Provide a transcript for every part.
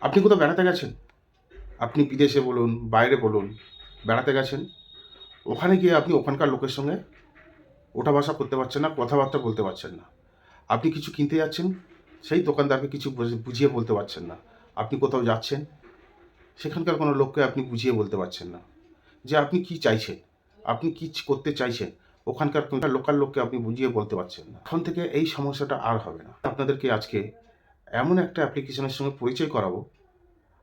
আপনি কোথাও বেড়াতে গেছেন? আপনি বিদেশে বলুন, বাইরে বলুন, বেড়াতে গেছেন? ওখানে গিয়ে আপনি ওখানকার লোকের সঙ্গে ওঠা বসা করতে পারছেন না, কথাবার্তা বলতে পারছেন না। আপনি কিছু কিনতে যাচ্ছেন? সেই দোকানদারকে কিছু বুঝ- বুঝিয়ে বলতে পারছেন না। আপনি কোথাও যাচ্ছেন? সেখানকার কোনো লোককে আপনি বুঝিয়ে বলতে পারছেন না। যে আপনি কি চাইছেন? আপনি কি করতে চাইছেন? ওখানকার লোকাল লোককে আপনি বুঝিয়ে বলতে পারছেন না। এখন থেকে এই সমস্যাটা আর হবে না। আপনাদেরকে আজকে এমন একটা অ্যাপ্লিকেশনের সঙ্গে পরিচয় করাবো।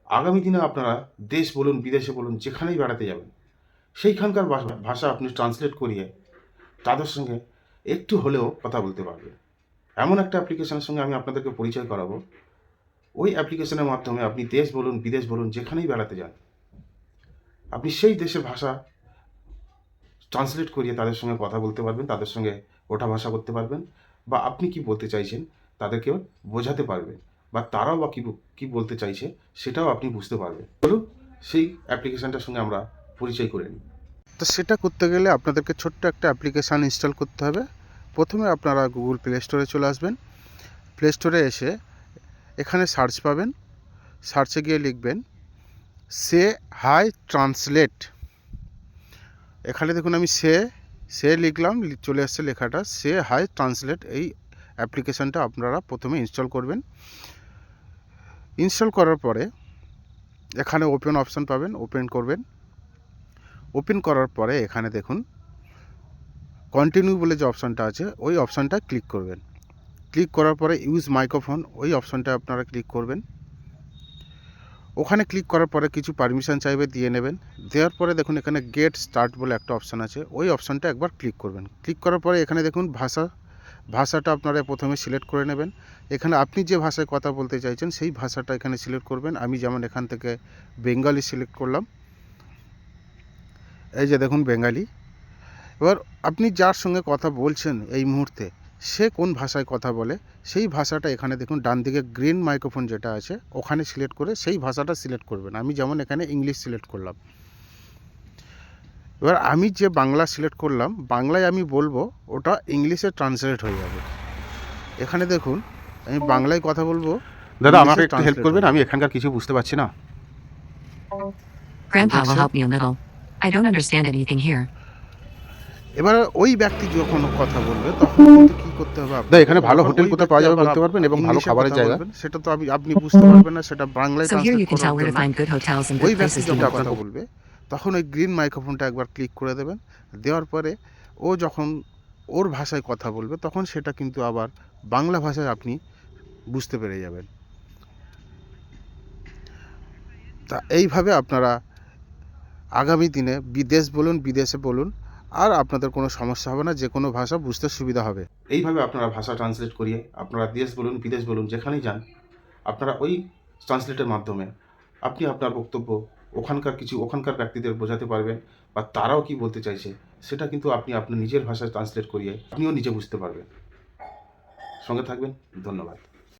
আগামী দিনে আপনারা দেশ বলুন, বিদেশে বলুন, যেখানেই বেড়াতে যাবেন, সেইখানকার ভাষা- আপনি ট্রান্সলেট করিয়ে তাদের সঙ্গে একটু হলেও কথা বলতে পারবেন। এমন একটা অ্যাপ্লিকেশনের সঙ্গে আমি আপনাদেরকে পরিচয় করাবো। ওই অ্যাপ্লিকেশনের মাধ্যমে আপনি দেশ বলুন, বিদেশ বলুন, যেখানেই বেড়াতে যান, আপনি সেই দেশের ভাষা ট্রান্সলেট করিয়ে তাদের সঙ্গে কথা বলতে পারবেন, তাদের সঙ্গে ওঠা ভাষা করতে পারবেন, বা আপনি কি বলতে চাইছেন তাদেরকেও বোঝাতে পারবেন বা তারাও বা কী কী বলতে চাইছে সেটাও আপনি বুঝতে পারবেন। বলুন সেই অ্যাপ্লিকেশনটার সঙ্গে আমরা পরিচয় করে নিই। তো সেটা করতে গেলে আপনাদেরকে ছোট্ট একটা অ্যাপ্লিকেশান ইনস্টল করতে হবে। প্রথমে আপনারা গুগল প্লে স্টোরে চলে আসবেন। প্লে স্টোরে এসে এখানে সার্চ পাবেন। সার্চে গিয়ে লিখবেন, সে হাই ট্রান্সলেট। এখানে দেখুন আমি সে সে লিখলাম, চলে আসছে লেখাটা, সে হাই ট্রান্সলেট। এই অ্যাপ্লিকেশানটা আপনারা প্রথমে ইনস্টল করবেন। ইনস্টল করার পরে এখানে ওপেন অপশান পাবেন ওপেন করবেন। ওপেন করার পরে এখানে দেখুন কন্টিনিউ বলে যে অপশানটা আছে, ওই অপশানটা ক্লিক করবেন। ক্লিক করার পরে ইউজ মাইক্রোফোন ওই অপশানটা আপনারা ক্লিক করবেন। ওখানে ক্লিক করার পরে কিছু পারমিশন চাইবে, দিয়ে নেবেন। দেওয়ার পরে দেখুন এখানে গেট স্টার্ট বলে একটা অপশান আছে, ওই অপশানটা একবার ক্লিক করবেন। ক্লিক করার পরে এখানে দেখুন, ভাষা ভাষাটা আপনারা প্রথমে সিলেক্ট করে নেবেন। এখানে আপনি যে ভাষায় কথা বলতে চাইছেন, সেই ভাষাটা এখানে সিলেক্ট করবেন। আমি যেমন এখান থেকে বেঙ্গালি সিলেক্ট করলাম। এই যে দেখুন বেঙ্গালি। এবার আপনি যার সঙ্গে কথা বলছেন এই মুহূর্তে, সে কোন ভাষায় কথা বলে, সেই ভাষাটা এখানে দেখুন ডান দিকে গ্রিন মাইক্রোফোন যেটা আছে, ওখানে সিলেক্ট করে সেই ভাষাটা সিলেক্ট করবেন। আমি যেমন এখানে ইংলিশ সিলেক্ট করলাম। এবার আমি যে বাংলা সিলেক্ট করলাম বাংলায় আমি বলব ওটা ইংলিশে ট্রান্সলেট হয়ে যাবে। এখানে দেখুন আমি বাংলায় কথা বলব দাদা আমাকে একটু হেল্প করবেন আমি এখানকার কিছু বুঝতে পারছি না। Grandpa will help me a little. I don't understand anything here. এবার ওই ব্যক্তি যখন কথা বলবে তখন কিন্তু কি করতে হবে আপনাকে? এখানে ভালো হোটেল কোথায় পাওয়া যাবে বলতে পারবেন এবং ভালো খাবারের জায়গা? সেটা তো আমি আপনি বুঝতে পারবেন না সেটা বাংলায় ট্রান্সলেট hotels and ওই ব্যক্তি যখন কথা বলবে তখন ওই গ্রিন মাইক্রোফোনটা একবার ক্লিক করে দেবেন। দেওয়ার পরে ও যখন ওর ভাষায় কথা বলবে, তখন সেটা কিন্তু আবার বাংলা ভাষায় আপনি বুঝতে পেরে যাবেন। তা এইভাবে আপনারা আগামী দিনে বিদেশ বলুন, বিদেশে বলুন, আর আপনাদের কোনো সমস্যা হবে না, যে কোনো ভাষা বুঝতে সুবিধা হবে। এইভাবে আপনারা ভাষা ট্রান্সলেট করিয়ে, আপনারা দেশ বলুন, বিদেশ বলুন, যেখানেই যান, আপনারা ওই ট্রান্সলেটের মাধ্যমে আপনি আপনার বক্তব্য ওখানকার কিছু ওখানকার ব্যক্তিদের বোঝাতে পারবেন বা তারাও কি বলতে চাইছে, সেটা কিন্তু আপনি আপনার নিজের ভাষায় ট্রান্সলেট করিয়ে আপনিও নিজে বুঝতে পারবেন। সঙ্গে থাকবেন, ধন্যবাদ।